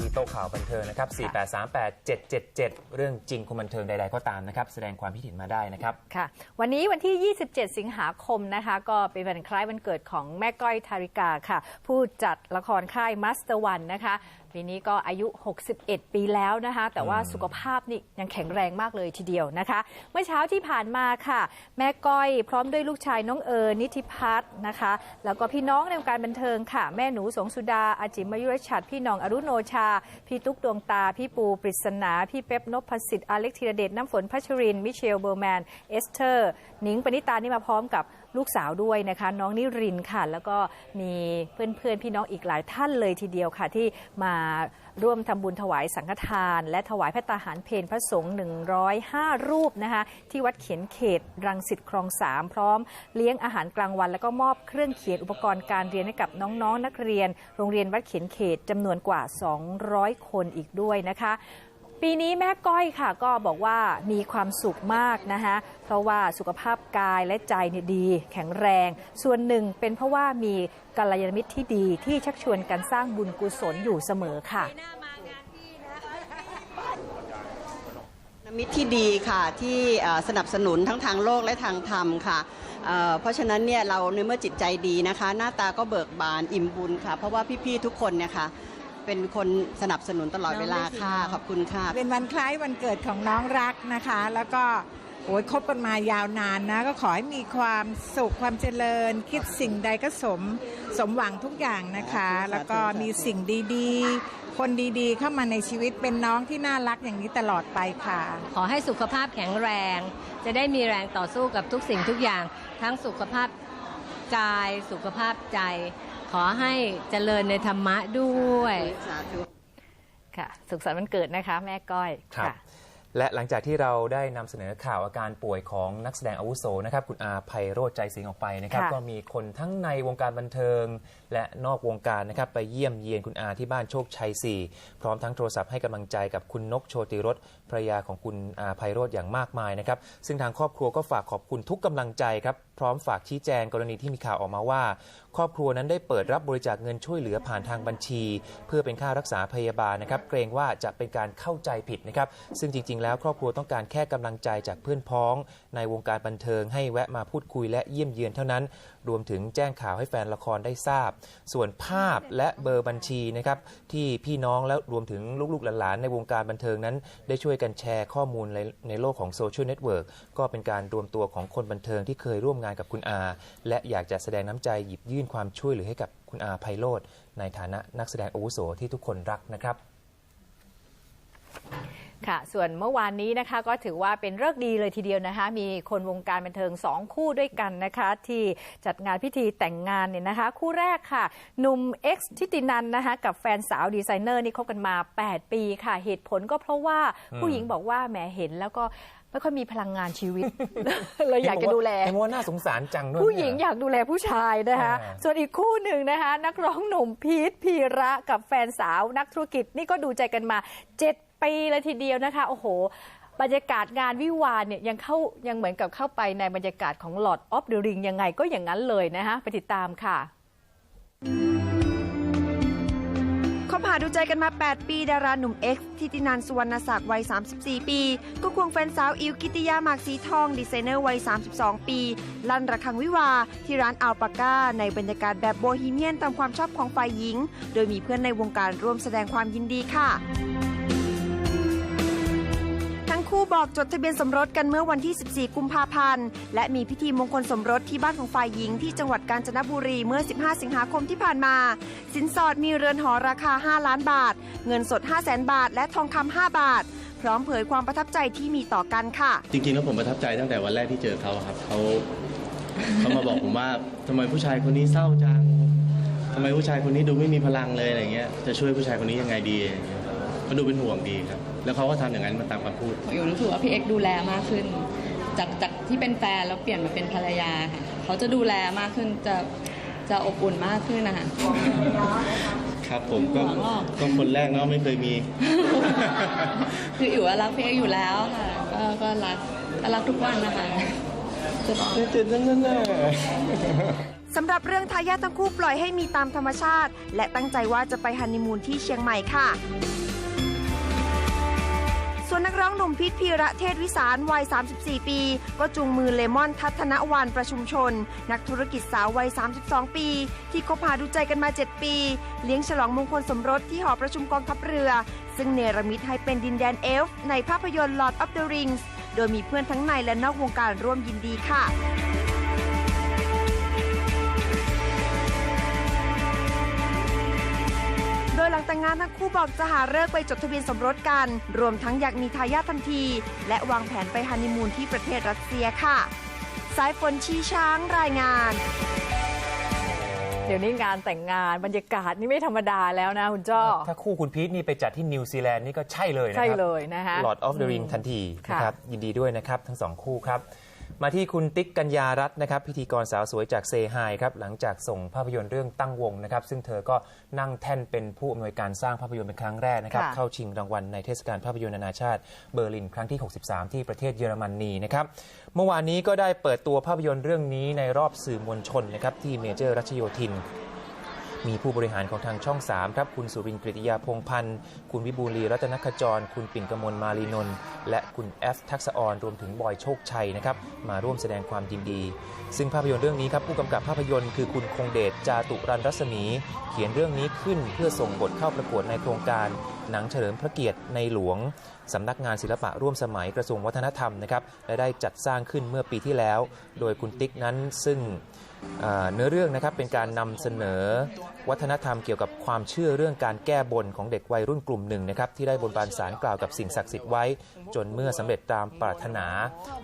ที่โต๊ะข่าวบันเทิงนะครับ 4838777 เรื่องจริงคนบันเทิงใดๆก็ตามนะครับ แสดงความคิดเห็นมาได้นะครับ ค่ะ วันนี้วันที่ 27 สิงหาคมนะคะ ก็เป็นวันคล้ายวันเกิดของแม่ก้อยทาริกาค่ะ ผู้จัดละครค่ายมัสเตอร์วันนะคะ ปีนี้ก็อายุ 61 ปีแล้วนะคะ แต่ว่าสุขภาพนี่ยังแข็งแรงมากเลยทีเดียวนะคะ เมื่อเช้าที่ผ่านมาค่ะ แม่ก้อยพร้อมด้วยลูกชายน้องเอิญนิติพัฒน์นะคะ แล้วก็พี่น้องในวงการบันเทิงค่ะ แม่หนูสงสุดาอาจิมมายุรชัด พี่หน้องอรุโนชา พี่ตุ๊กดวงตา พี่ปูปริศนา พี่เป๊ปนพสิทธิ์อเล็กธีรเดชน้ำฝนพัชรินทร์มิเชลเบอร์แมน เอสเธอร์หนิงปณิตานี่มาพร้อมกับ ลูกสาวด้วยนะคะ น้องนิรินค่ะ แล้วก็มีเพื่อนๆพี่น้องอีกหลายท่านเลยทีเดียวค่ะ ที่มาร่วมทำบุญถวายสังฆทาน และถวายพระตาหารเพนพระสงฆ์105 รูปนะคะ ที่วัดเขียนเขตรังสิตคลองสามพร้อม เลี้ยงอาหารกลางวัน แล้วก็มอบเครื่องเขียนอุปกรณ์การเรียนให้กับน้องๆนักเรียน โรงเรียนวัดเขียนเขตจำนวนกว่า 200 คนอีกด้วยนะคะ ปีนี้แม่ก้อยค่ะก็บอกว่ามีความสุขมากนะคะเพราะว่าสุขภาพกายและใจเนี่ยดี แข็งแรง ส่วนหนึ่งเป็นเพราะว่ามีกัลยาณมิตรที่ดีที่ชักชวนกันสร้างบุญกุศลอยู่เสมอค่ะมิตรที่ดีค่ะที่สนับสนุนทั้งทางโลกและทางธรรมค่ะเเพราะฉะนั้นเนี่ยเราในเมื่อจิตใจดีนะคะ หน้าตาก็เบิกบานอิ่มบุญค่ะ เพราะว่าพี่ๆทุกคนเนี่ยค่ะ เป็นคนสนับสนุนตลอดเวลาค่ะ ขอบคุณค่ะ เป็นวันคล้ายวันเกิดของน้องรักนะคะ แล้วก็โอ้ยคบกันมายาวนานนะ ก็ขอให้มีความสุขความเจริญ คิดสิ่งใดก็สมสมหวังทุกอย่างนะคะ แล้วก็มีสิ่งดีๆ คนดีๆ เข้ามาในชีวิตเป็นน้องที่น่ารักอย่างนี้ตลอดไปค่ะ ขอให้สุขภาพแข็งแรง จะได้มีแรงต่อสู้กับทุกสิ่งทุกอย่าง ทั้งสุขภาพกายสุขภาพใจ ขอให้เจริญในธรรมะด้วยสาธุค่ะสุขสันต์วันเกิดนะคะ แม่ก้อยครับค่ะและหลังจากที่เราได้นำเสนอข่าวอาการป่วยของนักแสดงอาวุโสนะครับคุณอาภัยโรจน์ใจสิงห์ออกไปนะครับค่ะก็มีคนทั้งในวงการบันเทิง และนอกวงการนะครับไปเยี่ยมเยียนคุณอาที่บ้านโชคชัย 4 พร้อมทั้งโทรศัพท์ให้กำลังใจกับคุณนกโชติรส ภรรยาของคุณอาภัยโรจน์อย่างมากมายนะครับ ซึ่งทางครอบครัวก็ฝากขอบคุณทุกกำลังใจครับ พร้อมฝากชี้แจงกรณีที่มีข่าวออกมาว่า ครอบครัวนั้นได้เปิดรับบริจาคเงินช่วยเหลือผ่านทางบัญชี เพื่อเป็นค่ารักษาพยาบาลนะครับ เกรงว่าจะเป็นการเข้าใจผิดนะครับ ซึ่งจริง ๆ แล้วครอบครัวต้องการแค่กำลังใจจากเพื่อนพ้อง ในวงการบันเทิงให้แวะมาพูดคุยและเยี่ยมเยือนเท่านั้นรวมถึงแจ้งข่าวให้แฟนละครได้ทราบ ส่วนภาพและเบอร์บัญชีนะครับที่พี่น้องและรวมถึงลูกๆหลานๆในวงการบันเทิงนั้น ได้ช่วยกันแชร์ข้อมูลในในโลกของโซเชียลเน็ตเวิร์กก็เป็นการรวมตัวของคนบันเทิงที่เคยร่วมงานกับคุณอา และอยากจะแสดงน้ำใจหยิบยื่นความช่วยเหลือให้กับคุณอาไพโรธในฐานะนักแสดงอาวุโสที่ทุกคนรักนะครับ ค่ะ ส่วนเมื่อวานนี้นะคะก็ถือว่าเป็นเลิกษ์ดีเลยทีเดียวนะคะ มีคนวงการบันเทิง 2 คู่ด้วยกันนะคะ ที่จัดงานพิธีแต่งงานเนี่ยนะคะ คู่แรกค่ะหนุ่ม X ทิตินันนะคะกับแฟนสาวดีไซเนอร์นี่คบกันมา 8 ปีค่ะ เหตุผลก็เพราะว่าผู้หญิงบอกว่าแหมเห็นแล้วก็ไม่ค่อยมีพลังงานชีวิตเลยอยากจะดูแลเห็นว่าน่าสงสารจังด้วยผู้หญิงอยากดูแลผู้ชายนะคะอ่าส่วนอีกคู่หนึ่งนะคะ นักร้องหนุ่มพีทพีระกับแฟนสาวนักธุรกิจนี่ก็ดูใจกันมา 7 ปีเลยทีเดียวนะคะ โอ้โห บรรยากาศงานวิวาเนี่ยยังเข้ายังเหมือนกับเข้าไปในบรรยากาศของ Lord of the Ring ยังไงก็อย่างนั้นเลยนะคะไปติดตามค่ะคบหาดูใจกันมา 8 ปี ดาราหนุ่ม X ทิตินันสุวรรณศักดิ์วัย 34 ปี ก็ควงแฟนสาวอิวกิติยาหมากสีทอง ดีไซเนอร์วัย 32 ปี ลั่นระฆังวิวา ที่ร้านอัลปาก้า ในบรรยากาศแบบโบฮีเมียนตามความชอบของฝ่ายหญิง โดยมีเพื่อนในวงการร่วมแสดงความยินดีค่ะ คู่บอกจดทะเบียนสมรสกันเมื่อวันที่ 14 กุมภาพันธ์ และมีพิธีมงคลสมรสที่บ้านของฝ่ายหญิงที่จังหวัดกาญจนบุรีเมื่อ 15 สิงหาคมที่ผ่านมา สินสอดมีเรือนหอราคา 5 ล้านบาท เงินสด 5 0 0แสนบาท และทองคำ5บาท พร้อมเผยความประทับใจที่มีต่อกันค่ะ จริงๆแล้วผมประทับใจตั้งแต่วันแรกที่เจอเขาครับเขาเขามาบอกผมว่าทำไมผู้ชายคนนี้เศร้าจังทำไมผู้ชายคนนี้ดูไม่มีพลังเลยอะไรเงี้ยจะช่วยผู้ชายคนนี้ยังไงดี เขาดูเป็นห่วงดีครับ แล้วเขาก็ทำอย่างนั้นมาตามคำพูดอยู่รู้สึกว่าพี่เอ็กซ์ดูแลมากขึ้น จากจากที่เป็นแฟนแล้วเปลี่ยนมาเป็นภรรยาค่ะเขาจะดูแลมากขึ้นจะจะอบอุ่นมากขึ้นนะคะ ครับผมก็ห่วงหรอก็คนแรกเนาะไม่เคยมี คืออยู่ว่ารักพี่เอ็กซ์อยู่แล้วค่ะก็ก็รักก็รักทุกวันนะคะจะเจ็ดนั่นน่ะ สำหรับเรื่องทายาททั้งคู่ปล่อยให้มีตามธรรมชาติ และตั้งใจว่าจะไปฮันนีมูนที่เชียงใหม่ค่ะ นนักร้องหนุ่มพิษพีระเทศวิสารวัย 34 ปี ก็จูงมือเลมอนทัศนวันประชุมชน นักธุรกิจสาววัย 32 ปี ที่คบหาดูใจกันมา 7 ปี เลี้ยงฉลองมงคลสมรสที่หอประชุมกองทัพเรือ ซึ่งเนรมิตให้เป็นดินแดนเอลฟ์ในภาพยนตร์ Lord of the Rings โดยมีเพื่อนทั้งในและนอกวงการร่วมยินดีค่ะ งแต่งงานทั้งคู่บอกจะหาเลิกษ์ไปจดทะเบียนสมรสกัน รวมทั้งอยากมีทายาททันที และวางแผนไปฮันนีมูนที่ประเทศรัสเซียค่ะ สายฝนชีช้างรายงานเดี๋ยวนี้งานแต่งงานบรรยากาศนี่ไม่ธรรมดาแล้วนะคุณจ้อ ถ้าคู่คุณพีทนี่ไปจัดที่นิวซีแลนด์นี่ก็ใช่เลยนะคใช่รับเลยนะคะ Lord of the Ring ทันทีค่ะนะครับยินดีด้วยนะครับ ทั้งสองคู่ครับ มาที่คุณติ๊กกัญญารัตน์นะครับพิธีกรสาวสวยจากเซไฮครับหลังจากส่งภาพยนตร์เรื่องตั้งวงนะครับซึ่งเธอก็นั่งแท่นเป็นผู้อำนวยการสร้างภาพยนตร์เป็นครั้งแรกนะครับค่ะเข้าชิงรางวัลในเทศกาลภาพยนตร์นานาชาติเบอร์ลินครั้งที่ 63 ที่ประเทศเยอรมนีนะครับเมื่อวานนี้ก็ได้เปิดตัวภาพยนตร์เรื่องนี้ในรอบสื่อมวลชนนะครับที่เมเจอร์รัชโยธิน มีผู้บริหารของทางช่อง 3 ครับ คุณสุรินทร์กฤติยาพงพันธ์ คุณวิบูลีรัตนขจร คุณปิ่นกมลมาลีนนท์ และคุณแอฟทักษออนรวมถึงบอยโชคชัยนะครับ มาร่วมแสดงความยินดี ซึ่งภาพยนตร์เรื่องนี้ครับ ผู้กำกับภาพยนตร์คือคุณคงเดช จาตุรันรัศมี เขียนเรื่องนี้ขึ้นเพื่อส่งบทเข้าประกวดในโครงการ หนังเฉลิมพระเกียรติในหลวงสำนักงานศิลปะร่วมสมัยกระทรวงวัฒนธรรมนะครับ และได้จัดสร้างขึ้นเมื่อปีที่แล้ว โดยคุณติ๊กนั้นซึ่ง เนื้อเรื่องนะครับเป็นการนำเสนอวัฒนธรรมเกี่ยวกับความเชื่อเรื่องการแก้บนของเด็กวัยรุ่นกลุ่มหนึ่งนะครับที่ได้บนบานสารกล่าวกับสิ่งศักดิ์สิทธิ์ไว้ จนเมื่อสำเร็จตามปรารถนา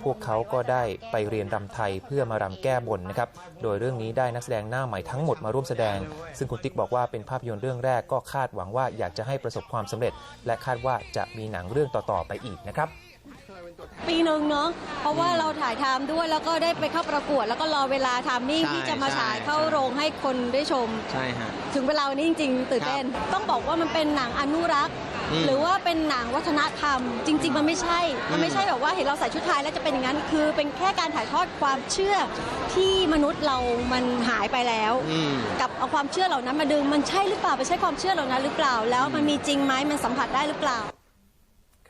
พวกเขาก็ได้ไปเรียนรำไทยเพื่อมารำแก้บนนะครับโดยเรื่องนี้ได้นักแสดงหน้าใหม่ทั้งหมดมาร่วมแสดง ซึ่งคุณติ๊กบอกว่าเป็นภาพยนตร์เรื่องแรกก็คาดหวังว่าอยากจะให้ประสบความสำเร็จ และคาดว่าจะมีหนังเรื่องต่อๆไปอีกนะครับ ปีหนึ่งเนาะเพราะว่าเราถ่ายทำด้วยแล้วก็ได้ไปเข้าประกวด แล้วก็รอเวลาทามมิ่งใช่ที่จะมาใช่ฉายเข้าโรงให้คนได้ชม ใช่ฮะ ถึงเวลาวันนี้จริง ๆ ตื่นเต้น ต้องบอกว่ามันเป็นหนังอนุรักษ์ อืมหรือว่าเป็นหนังวัฒนธรรม จริง ๆ มันไม่ใช่ มันไม่ใช่แบบว่าเห็นเราใส่ชุดไทยแล้วจะเป็นอย่างนั้น คือเป็นแค่การถ่ายทอดความเชื่อที่มนุษย์เรามันหายไปแล้ว อืม กับเอาความเชื่อเหล่านั้นมาดึง มันใช่หรือเปล่าไปใช่ความเชื่อเหล่านั้นหรือเปล่า แล้วมันมีจริงไหมมันสัมผัสได้หรือเปล่า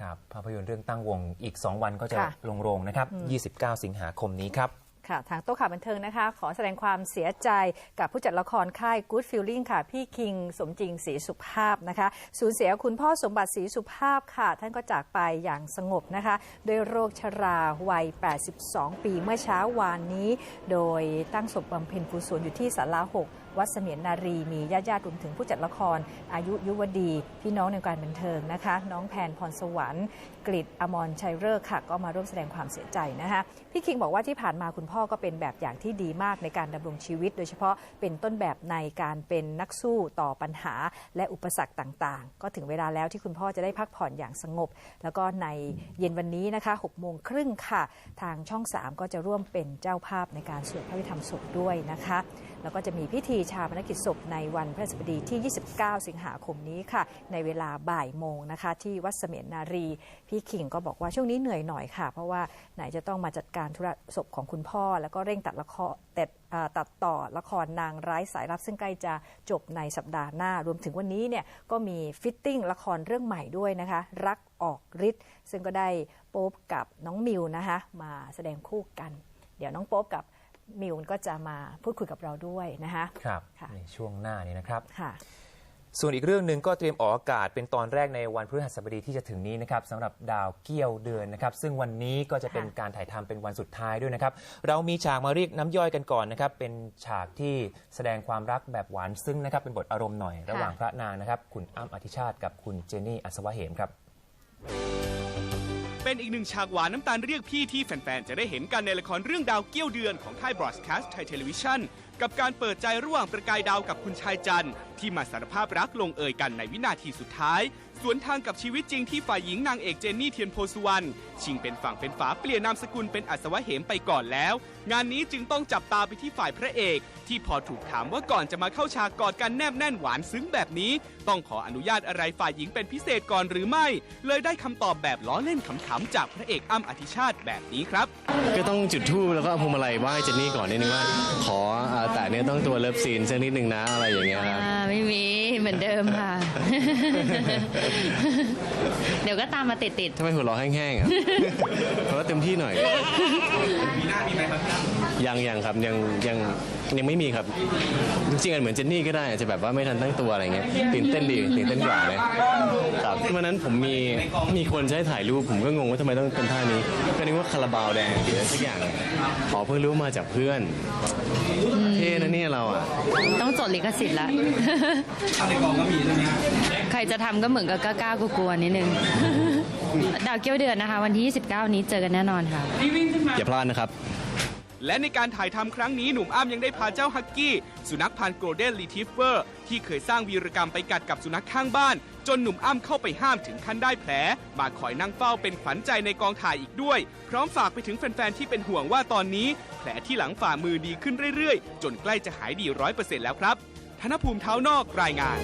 ครับภาพยนตร์เรื่องตั้งวงอีก 2 วันก็จะค่ะ ลงโรงนะครับ 29 สิงหาคมนี้ครับ ค่ะ ทางโต๊ะข่าวบันเทิงนะคะ ขอแสดงความเสียใจกับผู้จัดละครค่าย Good Feeling ค่ะ พี่คิง สมจริงศรีสุภาพนะคะ สูญเสียคุณพ่อสมบัติศรีสุภาพค่ะ ท่านก็จากไปอย่างสงบนะคะ ด้วยโรคชราวัย 82 ปีเมื่อเช้าวานนี้ โดยตั้งศพบำเพ็ญกุศลอยู่ที่ศาลา6 วัดเสมียนนารี มีญาติญาติรวมถึงผู้จัดละคร อายุยุวดี พี่น้องในการบันเทิงนะคะ น้องแพนพรสวรรค์กฤษอมรชัยเริกค่ะ ก็มาร่วมแสดงความเสียใจนะคะพี่คิงบอกว่าที่ผ่านมาคุณพ่อก็เป็นแบบอย่างที่ดีมากในการดำรงชีวิต โดยเฉพาะเป็นต้นแบบในการเป็นนักสู้ต่อปัญหา และอุปสรรคต่างๆ ก็ถึงเวลาแล้วที่คุณพ่อจะได้พักผ่อนอย่างสงบ แล้วก็ในเย็นวันนี้นะคะ6โมงครึ่งค่ะ ทางช่อง 3 ก็จะร่วมเป็นเจ้าภาพในการสวดพระพิธรรมศพด้วยนะคะแล้วก็จะมีพิธีชาปนกิจศพในวันพฤหัสบดีที่ 29 สิงหาคมนี้ค่ะ ในเวลาบ่ายโมงนะคะ ที่วัดเสมียนนารี พี่ขิงก็บอกว่าช่วงนี้เหนื่อยหน่อยค่ะ เพราะว่าไหนจะต้องมาจัดการธุระศพของคุณพ่อ แล้วก็เร่งตัดละครแต่ตัดต่อละครนางร้ายสายลับซึ่งใกล้จะจบในสัปดาห์หน้า รวมถึงวันนี้เนี่ยก็มีฟิตติ้งละครเรื่องใหม่ด้วยนะคะ รักออกฤทธิ์ซึ่งก็ได้โป๊บกับน้องมิวนะคะมาแสดงคู่กัน เดี๋ยวน้องโป๊บกับ มิวก็จะมาพูดคุยกับเราด้วยนะคะครับค่ะในช่วงหน้านี้นะครับค่ะส่วนอีกเรื่องหนึ่งก็เตรียมออกอากาศเป็นตอนแรกในวันพฤหัสบดีที่จะถึงนี้นะครับสำหรับดาวเกี้ยวเดือนนะครับ ซึ่งวันนี้ก็จะเป็นค่ะการถ่ายทำเป็นวันสุดท้ายด้วยนะครับ เรามีฉากมาเรียกน้ำย่อยกันก่อนนะครับ เป็นฉากที่แสดงความรักแบบหวานซึ้งนะครับ เป็นบทอารมณ์หน่อย ระหว่างพระนางนะครับ คุณอ้ำอธิชาติกับคุณเจนนี่อัศวะเหมครับ เป็นอีกหนึ่งฉากหวานน้ำตาลเรียกพี่ที่แฟนๆ จะได้เห็นกันในละครเรื่องดาวเกี้ยวเดือนของค่ายบรอดแคสต์ไทยเทลวิชั่นกับการเปิดใจระหว่างประกายดาวกับคุณชายจันทร์ที่มาสารภาพรักลงเอยกันในวินาทีสุดท้าย สวนทางกับชีวิตจริงที่ฝ่ายหญิงนางเอกเจนนี่เทียนโพสุวรรณชิงเป็นฝั่งเป็นฝาเปลี่ยนนามสกุลเป็นอัศวะเหมไปก่อนแล้ว งานนี้จึงต้องจับตาไปที่ฝ่ายพระเอก ที่พอถูกถามว่าก่อนจะมาเข้าฉากกอดกันแนบแน่นหวานซึ้งแบบนี้ ต้องขออนุญาตอะไรฝ่ายหญิงเป็นพิเศษก่อนหรือไม่ เลยได้คำตอบแบบล้อเล่นขำๆจากพระเอกอ้ำอธิชาติแบบนี้ครับ ก็ต้องจุดธูปแล้วก็เอาพวงมาลัยไหว้เจนนี่ก่อนนิดนึงว่า ขออ่าแต่เนี้ยต้องตัวเลิฟซีนสักนิดนึงนะอะไรอย่างเงี้ยครับ อ่าไม่มีเหมือนเดิมค่ะ เดี๋ยวก็ตามมาติดติดทำไมหัวเราะแห้งๆอะ เพราะว่าเต็มที่หน่อย มีหน้ามีไหมครับ ยังยังครับยังยังยังไม่มีครับ จริงๆอะเหมือนเจนนี่ก็ได้อาจจะแบบว่าไม่ทันตั้งตัวอะไรเงี้ยตื่นเต้นดีตื่นเต้นกว่าเลยครับวันนั้นผมมีมีคนใช้ถ่ายรูปผมก็งงว่าทำไมต้องเป็นท่านี้ ก็นึกว่าคาราบาวแดงหรืออะไรสักอย่างขอเพิ่งรู้มาจากเพื่อนเท่นะเนี่ยเราอะๆต้องจดลิขสิทธิ์ละในกองก็มีใช่ไหมใครจะทำก็เหมือนกับกล้าๆกลัวๆนิดนึงดาวเกี้ยวเดือนนะคะ วันที่ 29 นี้เจอกันแน่นอนค่ะอย่าพลาดนะครับ และในการถ่ายทำครั้งนี้หนุ่มอ้ำยังได้พาเจ้าฮักกี้ สุนัขพันธุ์โกลเด้นรีทิฟเวอร์ที่เคยสร้างวีรกรรมไปกัดกับสุนัขข้างบ้าน จนหนุ่มอ้ำเข้าไปห้ามถึงขั้นได้แผล มาคอยนั่งเฝ้าเป็นขวัญใจในกองถ่ายอีกด้วย พร้อมฝากไปถึงแฟนๆที่เป็นห่วงว่าตอนนี้ แผลที่หลังฝ่ามือดีขึ้นเรื่อยๆ จนใกล้จะหายดีร้อยเปอร์เซ็นต์แล้วครับ ธนภูมิเท้านอกรายงาน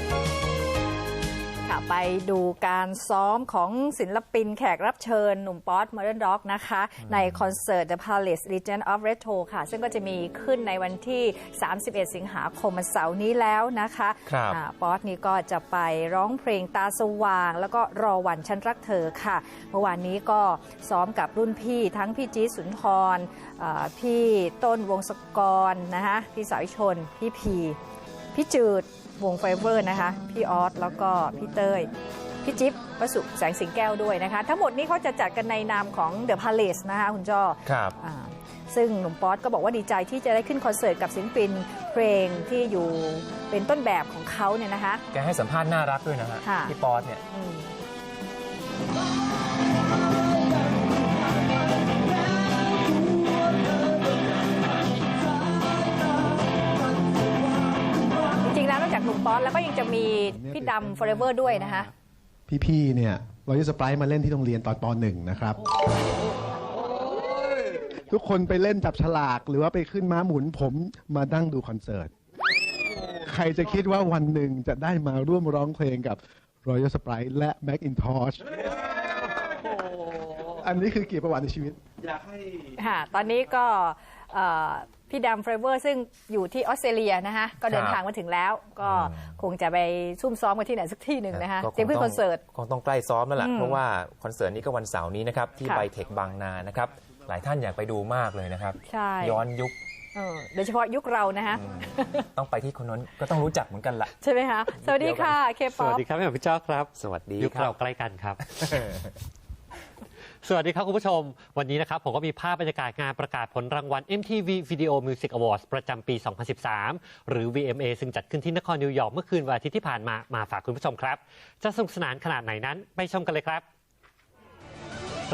ค่ะไปดูการซ้อมของศิลปินแขกรับเชิญ หนุ่มป๊อต Modern Dog นะคะ ในคอนเสิร์ต The Palace Legend of Retro ค่ะ ซึ่งก็จะมีขึ้นในวันที่ 31 สิงหาคมวันเสาร์นี้แล้วนะคะครับอ่าป๊อตนี่ก็จะไปร้องเพลงตาสว่าง แล้วก็รอวันฉันรักเธอค่ะ เมื่อวานนี้ก็ซ้อมกับรุ่นพี่ทั้งพี่จี๊ดสุนทรอ่าพี่ต้นวงศกรนะคะพี่สายชน พี่พีพี่จืด วงไฟเวอร์นะคะ พี่ออสแล้วก็พี่เต้ย พี่จิ๊บประสุแสงสิงแก้วด้วยนะคะ ทั้งหมดนี้เขาจะจัดกันในนามของ The Palace นะคะคุณจอครับอ่าซึ่งหนุ่มป๊อตก็บอกว่าดีใจที่จะได้ขึ้นคอนเสิร์ตกับศิลปินเพลงที่อยู่เป็นต้นแบบของเขาเนี่ยนะคะ แกให้สัมภาษณ์น่ารักด้วยนะฮะค่ะพี่ป๊อตเนี่ย จริงๆแล้วนอกจากหนุ่มป๊อตแล้วก็ยังจะมีพี่ดำ Forever ด้วยนะคะ พี่ๆ เนี่ยรอยสไปร์มาเล่นที่โรงเรียนตอนปหนึ่งนะครับ ทุกคนไปเล่นจับฉลาก หรือว่าไปขึ้นม้าหมุนผมมานั่งดูคอนเสิร์ต ใครจะคิดว่าวันหนึ่งจะได้มาร่วมร้องเพลงกับ Royal Sprite และ Macintosh อันนี้คือเกียรติประวัติในชีวิตค่ะ ตอนนี้ก็เอ่อ พี่ดำเฟรเวอร์ซึ่งอยู่ที่ออสเตรเลียนะคะก็เดินทางมาถึงแล้ว ก็คงจะไปซุ่มซ้อมกันที่ไหนสักที่หนึ่งนะคะก็เตรียมขึ้นคอนเสิร์ตคงต้องใกล้ซ้อมแล้วล่ะอืมเพราะว่าคอนเสิร์ตนี้ก็วันเสาร์นี้นะครับที่ค่ะไบเทคบางนานะครับหลายท่านอยากไปดูมากเลยนะครับใช่ย้อนยุคเออโดยเฉพาะยุคเรานะคะต้องไปที่คนนั้นก็ต้องรู้จักเหมือนกันละใช่ไหมคะ สวัสดีค่ะ เคสป๊อวัปสดีครับพี่หมอพี่เจ้าครับ สวัสดียุคครัเราบใกล้กันครับ สวัสดีครับคุณผู้ชม วันนี้นะครับผมก็มีภาพบรรยากาศงานประกาศผลรางวัล MTV Video Music Awards ประจำปี 2013 หรือ VMA ซึ่งจัดขึ้นที่นครนิวยอร์กเมื่อคืนวันอาทิตย์ที่ผ่านมามาฝากคุณผู้ชมครับ จะสนุกสนานขนาดไหนนั้น ไปชมกันเลยครับ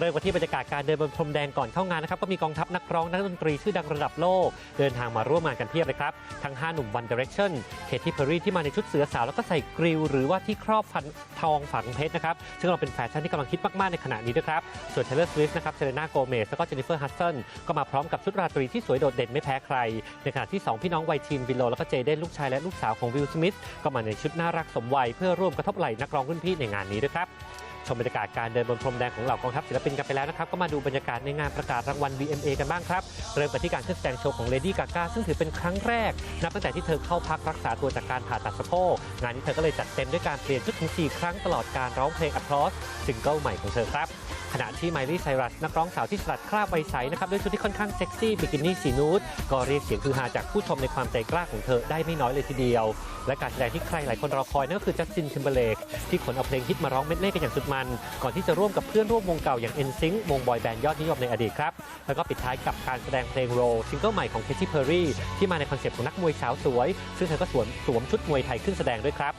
เริ่มกันที่บรรยากาศการเดินบนพรมแดงก่อนเข้างานนะครับก็มีกองทัพนักร้องนักดนตรีชื่อดังระดับโลก เดินทางมาร่วมงานกันเพียบเลยครับ ทั้ง 5 หนุ่ม One Direction เคที่เพอร์รี่ที่มาในชุดเสือสาว แล้วก็ใส่กริลหรือว่าที่ครอบฟันทองฝังเพชรนะครับ ซึ่งเราเป็นแฟชั่นที่กำลังฮิตมากๆในขณะนี้ด้วยครับ ส่วน Taylor Swift นะครับเซเลน่าโกเมสแล้วก็เจนนิเฟอร์ฮัสเซนก็มาพร้อมกับชุดราตรีที่สวยโดดเด่นไม่แพ้ใคร ในขณะที่ 2 พี่น้องวัยทีนวิลโลแล้วก็เจเดนลูกชายและลูกสาวของวิลสมิธก็มาในชุดน่ารักสมวัยเพื่อร่วมกระทบไหล่นักร้องรุ่นพี่ในงานนี้ด้วยครับ ชมบรรยากาศการเดินบนพรมแดงของเหล่ากองทัพศิลปินกันไปแล้วนะครับ ก็มาดูบรรยากาศในงานประกาศรางวัล VMA กันบ้างครับ เริ่มกันที่การขึ้นแสดงโชว์ของเลดี้กากซึ่งถือเป็นครั้งแรก นับตั้งแต่ที่เธอเข้าพักรักษาตัวจากการผ่าตัดสะโพกงานนี้เธอก็เลยจัดเต็มด้วยการเปลี่ยนชุดถึง4ครั้งตลอดการร้องเพลง Applause ซิงเกิลใหม่ของเธอครับขณะที่ไมลี่ไซรัสนักร้องสาวที่สลัดคราบใบใสนะครับด้วยชุดที่ค่อนข้างเซ็กซี่บิกินี่สีนูดก็เรียกเสียงคือฮาจากผู้ชมในความใจกล้าของเธอได้ไม่น้อยเลยทีเดียว และการแสดงที่ใครหลายคนรอคอยนั่นก็คือจัสตินทิมเบเลกที่ขนเอาเพลงฮิตมาร้องเม็ดเล่กันอย่างสุดมัน ก่อนที่จะร่วมกับเพื่อนร่วมวงเก่าอย่าง NSYNC วงบอยแบนด์ยอดนิยมในอดีตครับแล้วก็ปิดท้ายกับการแสดงเพลงโรซิงเกิลใหม่ของเคที่เพอร์รี่ที่มาในคอนเซปต์ของนักมวยสาวสวย ซึ่งเธอก็สวมสวมชุดมวยไทยขึ้นแสดงด้วยครับ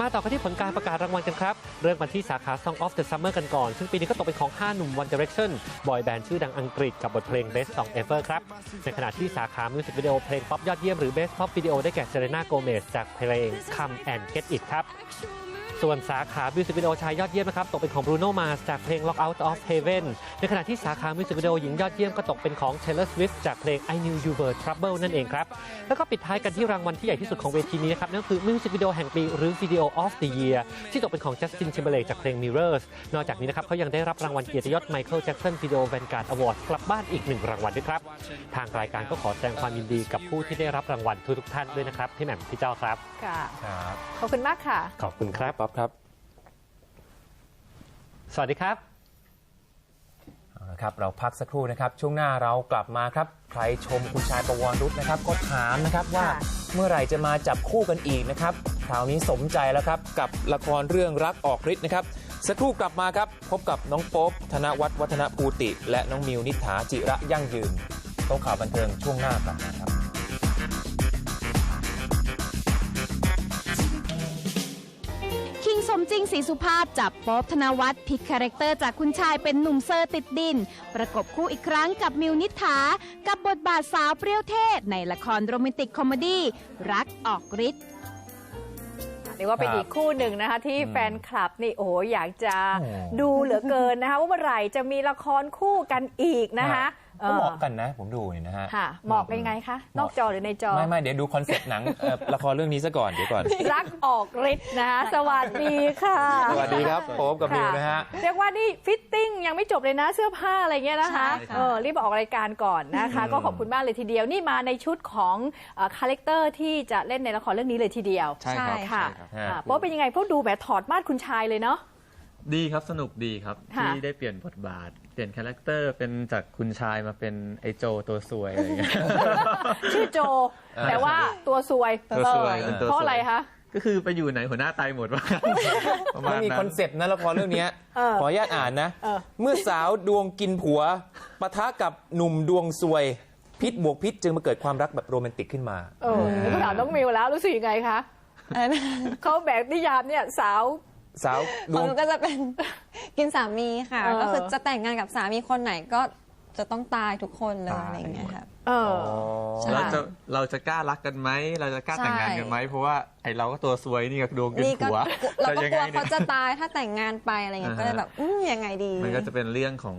มาต่อกันที่ผลการประกาศรางวัลกันครับ เริ่มกันที่สาขา Song of the Summer กันก่อน ซึ่งปีนี้ก็ตกเป็นของ 5 หนุ่ม One Direction บอยแบนด์ชื่อดังอังกฤษกับบทเพลง Best Song Ever ครับ ในขณะที่สาขามิวสิกวิดีโอเพลงป๊อปยอดเยี่ยมหรือ Best Pop Video ได้แก่เซเรน่าโกเมสจากเพลง Come and Get It ครับ ส่วนสาขามิวสิกวิดีโอชายยอดเยี่ยมนะครับตกเป็นของ Bruno Mars จากเพลง Lock Out of Heaven ในขณะที่สาขามิวสิกวิดีโอหญิงยอดเยี่ยมก็ตกเป็นของ Taylor Swift จากเพลง I Knew You Were Trouble นั่นเองครับ แล้วก็ปิดท้ายกันที่รางวัลที่ใหญ่ที่สุดของเวทีนี้นะครับนั่นก็คือมิวสิกวิดีโอแห่งปีหรือ Video of the Year ที่ตกเป็นของ Justin Timberlake จากเพลง Mirrors นอกจากนี้นะครับเขายังได้รับรางวัลเกียรติยศ Michael Jackson Video Vanguard Award กลับบ้านอีกหนึ่งรางวัลด้วยครับทางรายการก็ขอแสดงความยินดีกับผู้ที่ได้รับรางวัลทุกๆท่านด้วยนะครับพี่แหม่มพี่เจ้าครับค่ะครับขอบคุณมากค่ะ ขอบคุณครับป๊อปครับ สวัสดีครับเอาละครับ เราพักสักครู่นะครับ ช่วงหน้าเรากลับมาครับ ใครชมคุณชายประวรรุษนะครับ ก็ถามนะครับว่าค่ะเมื่อไหร่จะมาจับคู่กันอีกนะครับ คราวนี้สมใจแล้วครับกับละครเรื่องรักออกฤทธิ์นะครับ สักครู่กลับมาครับ พบกับน้องโป๊บธนวัฒน์วัฒนภูติ และน้องมิวนิษฐาจิระยั่งยืนโต๊ะข่าวบันเทิงช่วงหน้ากลับมาครับ สมจริงศรีสุภาพจับโป๊บธนวัฒน์พลิกคาแรคเตอร์จากคุณชายเป็นหนุ่มเซอร์ติดดิน ประกบคู่อีกครั้งกับมิวนิษฐากับบทบาทสาวเปรี้ยวเทศ ในละครโรแมนติกคอมเมดี้รักออกฤทธิ์เรียกว่าเป็นครับอีกคู่หนึ่งนะคะ ที่อืมแฟนคลับนี่โอ้โหอยากจะโอ้ดูเหลือเกินนะคะ ว่าเมื่อไหร่จะมีละครคู่กันอีกนะคะเอ ก็อเหมาะกันนะ ผมดูนี่นะฮะค่ะเหมาะกันยังไงคะ นอกจอหรือในจอ ไม่ไม่เดี๋ยวดูคอนเซ็ปต์หนังเอ่อละครเรื่องนี้ซะก่อนเดี๋ยวก่อน รักออกฤทธิ์นะคะสวัสดีค่ะสวัสดีครับโป๊บกับมิวนะฮะ เรียกว่านี่ฟิตติ้งยังไม่จบเลยนะเสื้อผ้าอะไรเงี้ยนะคะใช่ค่ะ เออรีบมาออกรายการก่อนนะคะอืมก็ขอบคุณมากเลยทีเดียวนี่มาในชุดของคาแรคเตอร์ที่จะเล่นในละครเรื่องนี้เลยทีเดียวใช่ครับ ค่ะใช่ครับ อ่าเพราะเป็นยังไงเพราะดูแบบถอดมาดคุณชายเลยเนาะ ดีครับสนุกดีครับ ค่ะ ที่ได้เปลี่ยนบทบาท เปลี่ยนคาแรคเตอร์เป็นจากคุณชายมาเป็นไอโจตัวสวยอะไรอย่างเงี้ย ชื่อโจอ่าแต่ว่าตัวซวยตัวซวยเออเป็นตัวซวย เพราะอะไรคะ ก็คือไปอยู่ไหนหัวหน้าตายหมดว่าประมามันณมีนั้คอนนเซปต์นะละครเรื่องเนี้ยเออขออนุญาตอ่านนะ เออ เมื่อสาวดวงกินผัวปะทะกับหนุ่มดวงซวย พิษบวกพิษจึงมาเกิดความรักแบบโรแมนติกขึ้นมา เออเดี๋ยวมาถามน้องมิวแล้วรู้สึกยังไงคะเขาแบกนิยามเนี่ยสาว สาวดขอวงง หนูก็จะเป็น กินสามีค่ะ เออ ก็คือจะแต่งงานกับสามีคนไหนก็จะต้องตายทุกคนเลยตาย อะไรอย่างเงี้ยค่ะเออ ใช่ เราจะเราจะกล้ารักกันไหม เราจะกล้าแต่งงานกันไหม เพราะว่าไอเราก็ตัวสวยนี่กับดวงกินนี่ก็ผัวเราก็จะยังกลัไงวเนี่เขายจะตายถ้าแต่งงานไปอะไรเงี้ยอ่าฮะก็เลยแบบอืมยังไงดี มันก็จะเป็นเรื่องของ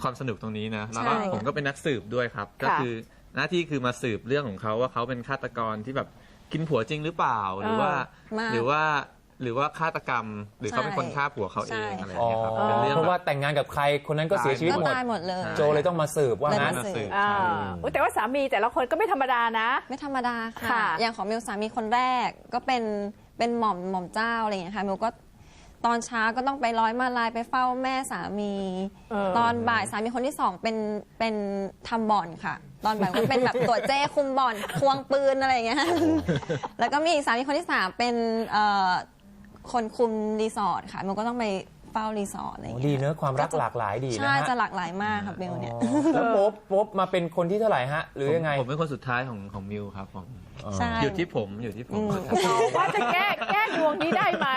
ความสนุกตรงนี้นะ แล้วก็ใช่ ผมก็เป็นนักสืบด้วยครับ ก็คือหน้าที่คือมาสืบเรื่องของเขาว่าเขาเป็นฆาตกรที่แบบกินผัวจริงหรือเปล่า หรือว่ามากหรือว่า หรือว่าฆาตกรรม หรือเขาเป็นคนฆ่าผัวเขาเองใช่อะไรอย่างเงี้ยครับอ๋อเป็นเรื่องเพราะแบว่าบแต่งงานกับใครคนนั้นก็เสียชีวิตก็หมด ตายหมดเลย โจเลยต้องมาสืบว่าเลยงั้นมาสืบอ่าใช่อุ๊ยแต่ว่าสามีแต่ละคนก็ไม่ธรรมดานะ ไม่ธรรมดาค่ะ ค่ะ อย่างของมิวสามีคนแรกก็เป็นเป็นหม่อมหม่อมเจ้าอะไรอย่างเงี้ยค่ะมิวก็ตอนเช้าก็ต้องไปร้อยมาลายไปเฝ้าแม่สามี เออ ตอนบ่ายสามีคนที่สองเป็นเป็นทำบ่อนค่ะ ตอนบ่ายก็เป็นแบบตัวเจ้คุมบ่อนควงปืนอะไรอย่างเงี้ยแล้วก็มีอีกสามีคนที่สามเป็นเอ่อ คนคุมรีสอร์ทค่ะมิวก็ต้องไปเฝ้ารีสอร์ทอะไรอย่างโอ้เงี้ยดีเนอะความรักหลากหลายดีนะใช่ฮะจะหลากหลายมากค่ะเบลเนี่ย อ๋อแล้วโป๊บโป๊บมาเป็นคนที่เท่าไหร่ฮะ หรือยังไงผมเป็นคนสุดท้ายของของมิวครับผมใช่ อยู่ที่ผมอยู่ที่ผมว่าจะแก้แก้ดวงนี้ได้ไหม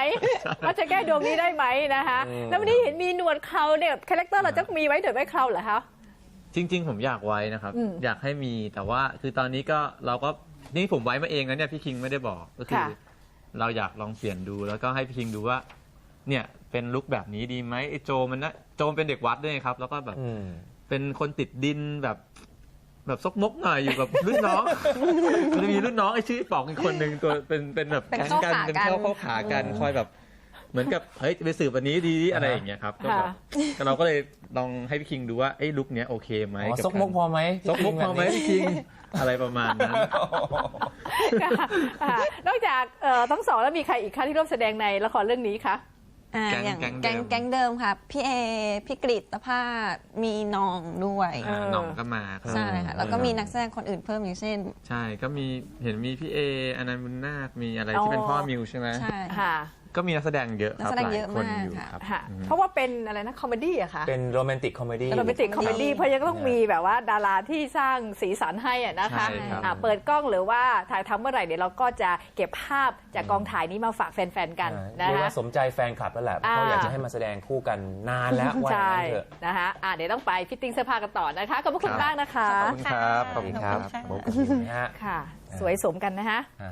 ว่าจะแก้ดวงนี้ได้ไหมนะคะอืม แล้ววันนี้เห็นมีหนวดเขาเนี่ยคาแรคเตอร์เราจะมีไว้เดี๋ยวไว้เคราเหรอคะ จริง ๆ ผมอยากไว้นะครับ อืมอยากให้มีแต่ว่าคือตอนนี้ก็เราก็นี่ผมไว้มาเองนะเนี่ยพี่คิงไม่ได้บอกก็คือ ค่ะ เราอยากลองเปลี่ยนดู แล้วก็ให้พี่คิงดูว่า เนี่ยเป็นลุคแบบนี้ดีไหมไอ้โจมันนะโจมันเป็นเด็กวัดด้วยครับ แล้วก็แบบอืม เป็นคนติดดินแบบ แบบซกมกหน่อยอยู่กับรุ่นน้อง มันจะมีรุ่นน้องไอ้ชื่อป๋องอีกคนหนึ่งตัวเป็นเป็นแบบเป็นแก๊งกันเข้าขาเป็นกันเข้าเข้าขากันคอยแบบ เหมือนกับเฮ้ยไปสืบวันนี้ดีอะไรอย่างเงี้ยครับก็แบบก็เราก็เลยลองให้พี่คิงดูว่าไอ้ลุคเนี้ยโอเคไหมอ๋อบซกมกพอไหมซกมกพอไหมพี่คิง อะไรประมาณนั้น ค่ะอ่านอกจากเอ่อทั้งสองแล้วมีใครอีกคะที่ร่วมแสดงในละครเรื่องนี้คะอ่าแก๊งอย่างแก๊งเดิแก๊งม แก๊งเดิมค่ะพี่เอพี่กฤตภาพมีน้องด้วยอ่าหน่องก็มาใช่ค่ะแล้วก็มีนักแสดงคนอื่นเพิ่มอย่างเช่น ใช่ก็มีเห็นมีพี่เออนันต์บุญนาคมีอะไรที่เป็นพ่อมิวใช่ไหม ใช่ ค่ะ ก็มีนักแสดงเยอะครับนักแสดงหลายเยอะคนมากอยู่ค่ะ ครับค่ะอืม เพราะว่าเป็นอะไรนะคอมเมดี้อะค่ะเป็นโรแมนติกคอมเมดี้ โรแมนติกคอมเมดี้เพราะยังต้องมีแบบว่าดาราที่สร้างสีสันให้อะนะคะใช่ครับ อะเปิดกล้องหรือว่าถ่ายทำเมื่อไหร่เดี๋ยวเราก็จะเก็บภาพจากกองถ่ายนี้มาฝากแฟนๆกันอ่านะเรียกคะ ว่าสมใจแฟนคลับแล้วแหละเพราะเขาอ่า อยากจะให้มาแสดงคู่กันนานแล้วว่าอย่างใช่นั้นเถอะ นะคะอะเดี๋ยวต้องไปฟิตติ้งเสื้อผ้ากันต่อนะคะขอบพระคุณครับมากนะคะ ขอบคุณครับ ขอบคุณครับโบกับนิวนะฮะ ค่ะ สวยสมกันนะฮะอ่า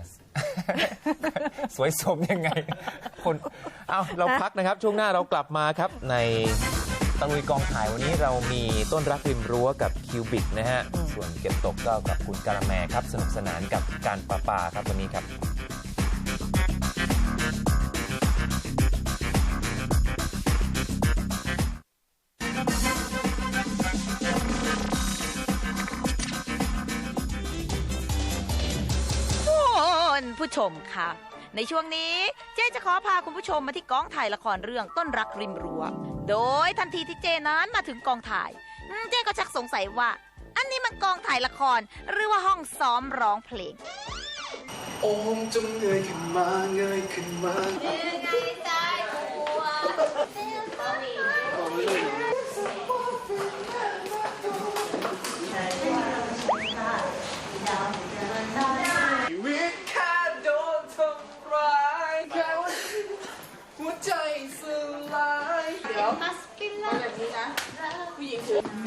สวยสมยังไง คนเอาเราพักนะครับ ช่วงหน้าเรากลับมาครับในตะลุยกองถ่ายวันนี้เรามีต้นรักริมรั้วกับคิวบิกนะฮะ ส่วนเก็บตกก็กับคุณกาละแมครับ สนุกสนานกับการป่าป่าครับวันนี้ครับ ผู้ชมค่ะ ในช่วงนี้เจ๊จะขอพาคุณผู้ชมมาที่กองถ่ายละครเรื่องต้นรักริมรั้วโดยทันทีที่เจนั้นมาถึงกองถ่ายเจ๊ก็ชักสงสัยว่า อันนี้มันกองถ่ายละครหรือว่าห้องซ้อมร้องเพลงโอมจงเงยขึ้นมาเงยขึ้นมา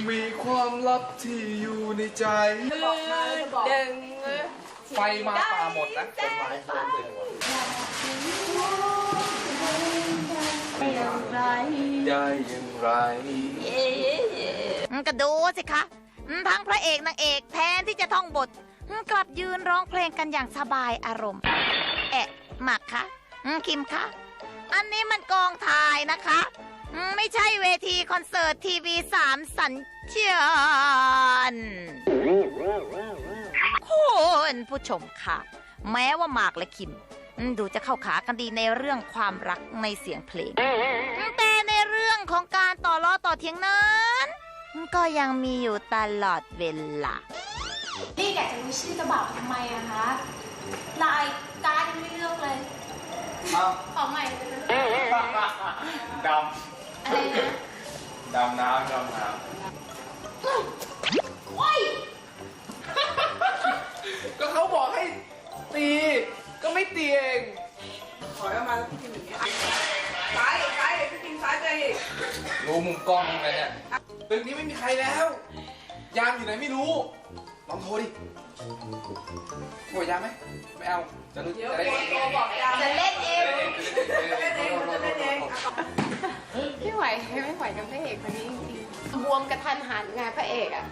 มีความลับที่อยู่ในใจเด้งไฟมาป่าหมดนะต้นไม้โดนเลยได้อย่างไรอืมก็ดูสิคะอืมทั้งพระเอกนางเอกแทนที่จะท่องบทอืมกลับยืนร้องเพลงกันอย่างสบายอารมณ์ แอะหมักคะอืมคิมคะ อันนี้มันกองถ่ายนะคะอืม ไม่ใช่เวทีคอนเสิร์ตทีวีสามสัญจรคุณผู้ชมค่ะ แม้ว่าหมากและคิมอืมดูจะเข้าขากันดีในเรื่องความรักในเสียงเพลง แต่ในเรื่องของการต่อล้อต่อเถียงนั้น ก็ยังมีอยู่ตลอดเวลานี่อยากจะรู้ชื่อเจ้าบ่าวทำไมอะคะลายการดยังไม่เลือกเลยขอใหม่ด อะไรนะำดำน้ำดำน้โอ้ยำก็เขาบอกให้ตี ก็ไม่ตีเองขอแล้วมาพี่พิมอย่างนี้ซ้ายซ้ายพี่พิมซ้ายใจอีกรู้มุมกล้องไงเนี่ยตึกนี้ไม่มีใครแล้ว ยามอยู่ไหนไม่รู้ ลองโทรดิโทรยามไหมไม่เอาจะรู้จะได้จะเล่นเองจะเล่นเองจะเล่นเอง ไม่ไหวไม่ไหวกับพระเอกคนนี้จริงๆบวมกระทันหันไงพระเอกอะ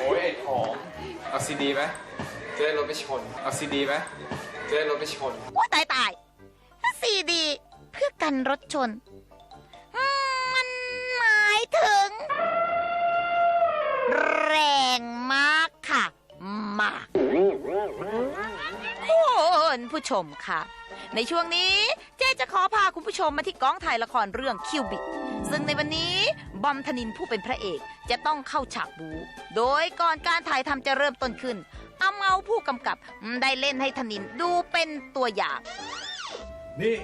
โอ้ยไอ้ของเอาซีดีไหมจะได้รถไม่ชนเอาซีดีไหมจะได้รถไม่ชนว่าตายตายซีดีเพื่อกันรถชนอืมมันหมายถึง แรงมากค่ะ มาก คุณผู้ชมค่ะ ในช่วงนี้เจ๊จะขอพาคุณผู้ชมมาที่กองถ่ายละครเรื่องคิวบิกซึ่งในวันนี้บอมธนินผู้เป็นพระเอกจะต้องเข้าฉากบู โดยก่อนการถ่ายทำจะเริ่มต้นขึ้นอาเมาผู้กำกับได้เล่นให้ธนินดูเป็นตัวอย่าง นี่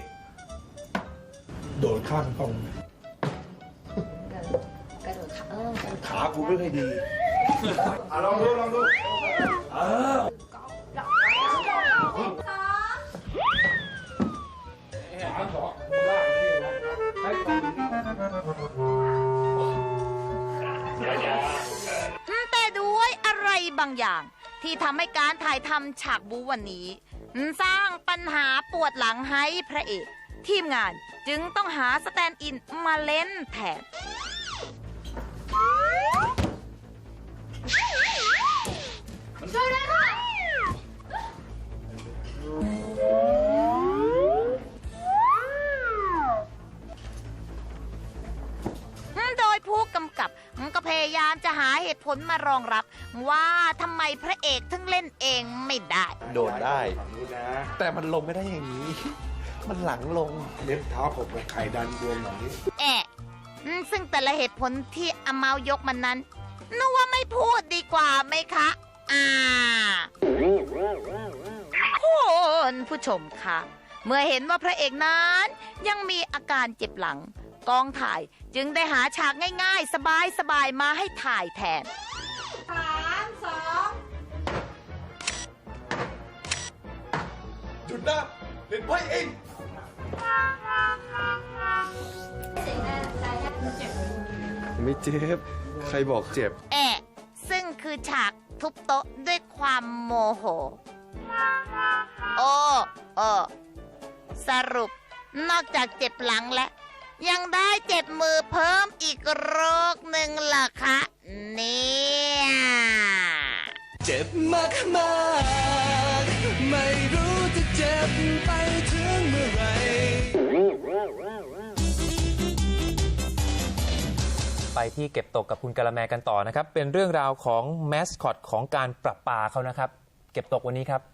โดดข้ามกล้องกระโดดขาเออขากูไม่ค่อยดี อะลองดูลองดูเออ บางอย่าง ที่ทำให้การถ่ายทำฉากบูวันนี้ สร้างปัญหาปวดหลังให้พระเอก ทีมงานจึงต้องหาสแตนด์อินมาเล่นแทนช่วยด้วยค่ะโดยผู้กำกับก็พยายามจะหาเหตุผลมารองรับ ว่าทำไมพระเอกถึงเล่นเองไม่ได้ โดดได้แต่มันลงไม่ได้อย่างนี้ มันหลังลง เล็บเท้าผมกับไข่ดันดวงอย่างนี้แอะอืมซึ่งแต่ละเหตุผลที่อาเมายกมันนั้นนึกว่าไม่พูดดีกว่าไหมคะ อ่า คุณผู้ชมคะเมื่อเห็นว่าพระเอกนั้น ยังมีอาการเจ็บหลัง กองถ่ายจึงได้หาฉากง่ายๆ สบายๆ มาให้ถ่ายแทนสาม สองจุดนะเล่นไพ่เองไม่เจ็บ ใครบอกเจ็บ แอะซึ่งคือฉากทุบโต๊ะด้วยความโมโห โอ้โอ้สรุปนอกจากเจ็บหลังแล้วยังได้เจ็บมือเพิ่มอีกโรคหนึ่งล่ะคะเนี่ย เจ็บมากมากไม่รู้จะเจ็บไปถึงเมื่อไรไปที่เก็บตกกับคุณกะละแมกันต่อนะครับ เป็นเรื่องราวของแมสคอตของการปรับปลาเขานะครับ เก็บตกวันนี้ครับ